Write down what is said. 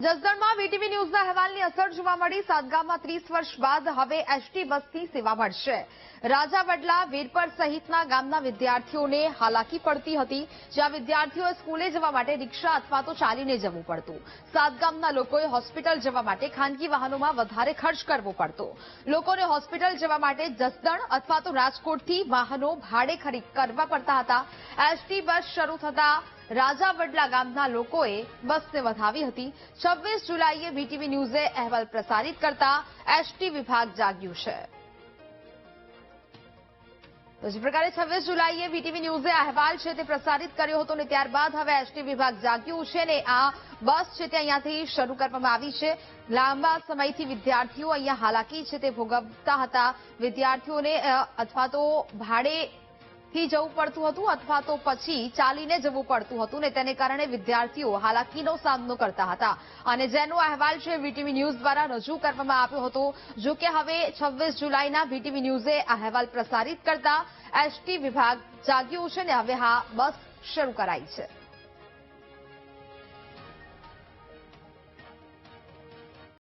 જસદણમાં VTV ન્યૂઝના અહેવાલની અસર જોવા મળી. સાતગામમાં ત્રીસ વર્ષ બાદ હવે એસટી બસની સેવા મળશે. રાજા વીરપર સહિતના ગામના વિદ્યાર્થીઓને હાલાકી પડતી હતી. જ્યાં વિદ્યાર્થીઓએ સ્કૂલે જવા માટે રિક્ષા અથવા તો ચાલીને જવું પડતું. સાતગામના લોકોએ હોસ્પિટલ જવા માટે ખાનગી વાહનોમાં વધારે ખર્ચ કરવો પડતો. લોકોને હોસ્પિટલ જવા માટે જસદણ અથવા તો રાજકોટથી વાહનો ભાડે ખરીદ કરવા પડતા હતા. એસટી બસ શરૂ થતા રાજા ગામના લોકોએ બસને વધાવી હતી. છવ્વીસ જુલાઈએ બીટીવી ન્યૂઝે અહેવાલ પ્રસારિત કરતા એસટી વિભાગ જાગ્યું છે. તો જે પ્રકારે છવ્વીસ જુલાઈએ વીટીવી ન્યૂઝે અહેવાલ છે તે પ્રસારિત કર્યો હતો ને ત્યારબાદ હવે એસટી વિભાગ જાગ્યું છે ને આ બસ છે તે અહીંયાથી શરૂ કરવામાં આવી છે. લાંબા સમયથી વિદ્યાર્થીઓ અહીંયા હાલાકી છે તે ભોગવતા હતા. વિદ્યાર્થીઓને અથવા તો ભાડે થી જવું પડતું હતું અથવા તો પછી ચાલીને જવું પડતું હતું ને તેને કારણે વિદ્યાર્થીઓ હાલાકીનો સામનો કરતા હતા. અને જેનો અહેવાલ છે વીટીવી ન્યૂઝ દ્વારા રજૂ કરવામાં આવ્યો હતો, જો કે હવે છવ્વીસ જુલાઈના વીટીવી ન્યૂઝે અહેવાલ પ્રસારિત કરતા એસટી વિભાગ જાગ્યું છે ને હવે હા બસ શરૂ કરાઈ છે.